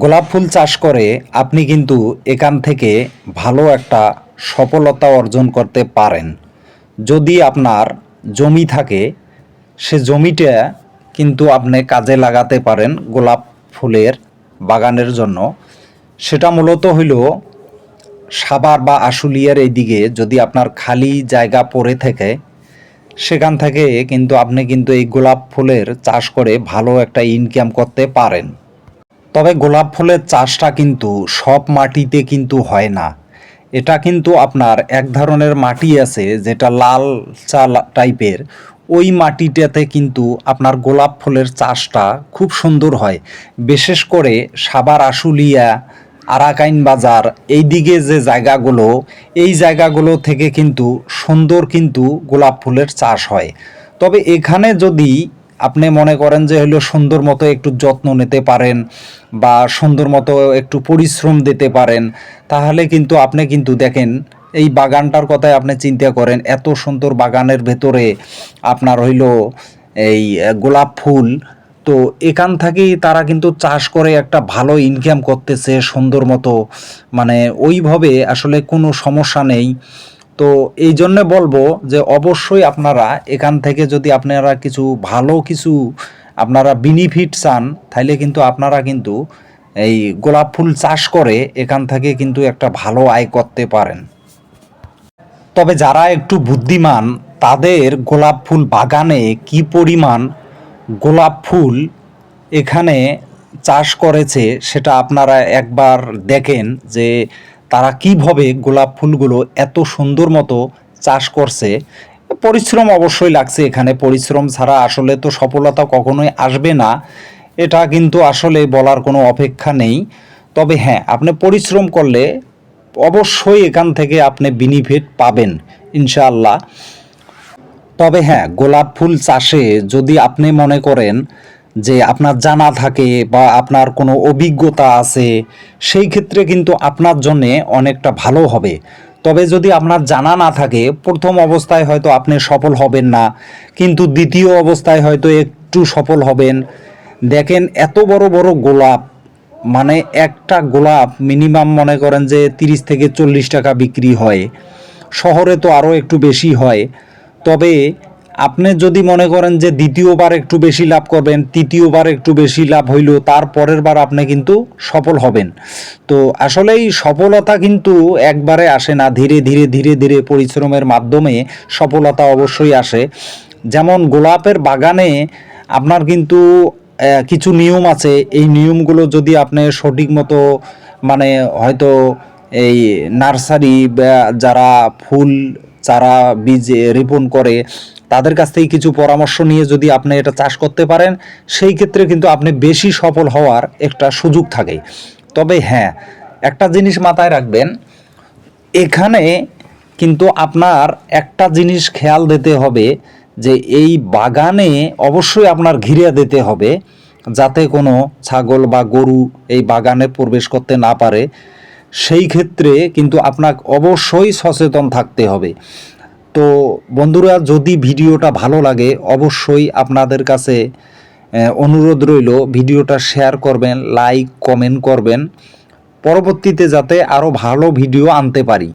গোলাপ ফুল চাষ করে আপনি কিন্তু এখান থেকে ভালো একটা সফলতা অর্জন করতে পারেন। যদি আপনার জমি থাকে, সে জমিটা কিন্তু আপনি কাজে লাগাতে পারেন গোলাপ ফুলের বাগানের জন্য। সেটা মূলত হইল সাবার বা আশুলিয়ার এইদিকে যদি আপনার খালি জায়গা পড়ে থাকে, সেখান থেকে কিন্তু আপনি কিন্তু এই গোলাপ ফুলের চাষ করে ভালো একটা ইনকাম করতে পারেন। তবে গোলাপ ফুলের চাষটা কিন্তু সব মাটিতে কিন্তু হয় না। এটা কিন্তু আপনার এক ধরনের মাটি আছে যেটা লাল চাল টাইপের। ওই মাটিটাতে কিন্তু আপনার গোলাপ ফুলের চাষটা খুব সুন্দর হয়। বিশেষ করে সাবার আশুলিয়া, আরাকাইন বাজার এই দিকে যে জায়গাগুলো, এই জায়গাগুলো থেকে কিন্তু সুন্দর কিন্তু গোলাপ ফুলের চাষ হয়। তবে এখানে যদি আপনি মনে করেন যে হলো সুন্দর মতো একটু যত্ন নিতে পারেন বা সুন্দর মতো একটু পরিশ্রম দিতে পারেন, তাহলে কিন্তু আপনি কিন্তু দেখেন এই বাগানটার কথাই আপনি চিন্তা করেন, এত সুন্দর বাগানের ভেতরে আপনার হইল এই গোলাপ ফুল, তো এখান থেকেই তারা কিন্তু চাষ করে একটা ভালো ইনকাম করতেছে সুন্দর মতো। মানে ওইভাবে আসলে কোনো সমস্যা নেই। তো এই জন্য বলব যে অবশ্যই আপনারা এখান থেকে যদি আপনারা কিছু ভালো কিছু আপনারা বেনিফিট চান তাহলে কিন্তু আপনারা কিন্তু এই গোলাপ ফুল চাষ করে এখান থেকে কিন্তু একটা ভালো আয় করতে পারেন। তবে যারা একটু বুদ্ধিমান, তাদের গোলাপ ফুল বাগানে কি পরিমাণ গোলাপ ফুল এখানে চাষ করেছে, সেটা আপনারা একবার দেখেন যে তারা কীভাবে গোলাপ ফুলগুলো এত সুন্দর মতো চাষ করছে? পরিশ্রম অবশ্যই লাগছে এখানে। পরিশ্রম ছাড়া আসলে তো সফলতা কখনোই আসবে না। এটা কিন্তু আসলে বলার কোনো অপেক্ষা নেই। তবে হ্যাঁ আপনি পরিশ্রম করলে অবশ্যই এখান থেকে আপনি বেনিফিট পাবেন, ইনশাআল্লাহ। তবে হ্যাঁ গোলাপ ফুল চাষে যদি আপনি মনে করেন যে আপনার জানা থাকে বা আপনার কোনো অভিজ্ঞতা আছে, সেই ক্ষেত্রে কিন্তু আপনার জন্যে অনেকটা ভালো হবে। তবে যদি আপনার জানা না থাকে, প্রথম অবস্থায় হয়তো আপনি সফল হবেন না, কিন্তু দ্বিতীয় অবস্থায় হয়তো একটু সফল হবেন। দেখেন, এত বড় বড় গোলাপ মানে একটা গোলাপ মিনিমাম মনে করেন যে তিরিশ থেকে চল্লিশ টাকা বিক্রি হয়। শহরে তো আরও একটু বেশি হয়। তবে আপনি যদি মনে করেন যে দ্বিতীয়বার একটু বেশি লাভ করবেন, তৃতীয়বার একটু বেশি লাভ হইল তার পরের বার আপনি কিন্তু সফল হবেন। তো আসলে এই সফলতা কিন্তু একবারে আসে না, ধীরে ধীরে ধীরে ধীরে পরিশ্রমের মাধ্যমে সফলতা অবশ্যই আসে। যেমন গোলাপের বাগানে আপনার কিন্তু কিছু নিয়ম আছে। এই নিয়মগুলো যদি আপনি সঠিক মতো মানে হয়তো এই নার্সারি যারা ফুল চারা বীজ রিপন করে তাদের কাছ থেকে কিছু পরামর্শ নিয়ে যদি আপনি এটা চাষ করতে পারেন, সেই ক্ষেত্রে কিন্তু আপনি বেশি সফল হওয়ার একটা সুযোগ থাকে তবে হ্যাঁ একটা জিনিস মাথায় রাখবেন, এখানে কিন্তু আপনার একটা জিনিস খেয়াল দিতে হবে যে এই বাগানে অবশ্যই আপনার ঘিরে দিতে হবে, যাতে কোনো ছাগল বা গরু এই বাগানে প্রবেশ করতে না পারে। সেই ক্ষেত্রে কিন্তু আপনাকে অবশ্যই সচেতন থাকতে হবে। তো বন্ধুরা, যদি ভিডিওটা ভালো লাগে, অবশ্যই আপনাদের কাছে অনুরোধ রইল, ভিডিওটা শেয়ার করবেন, লাইক, কমেন্ট করবেন। পরবর্তীতে যাতে আরও ভালো ভিডিও আনতে পারি।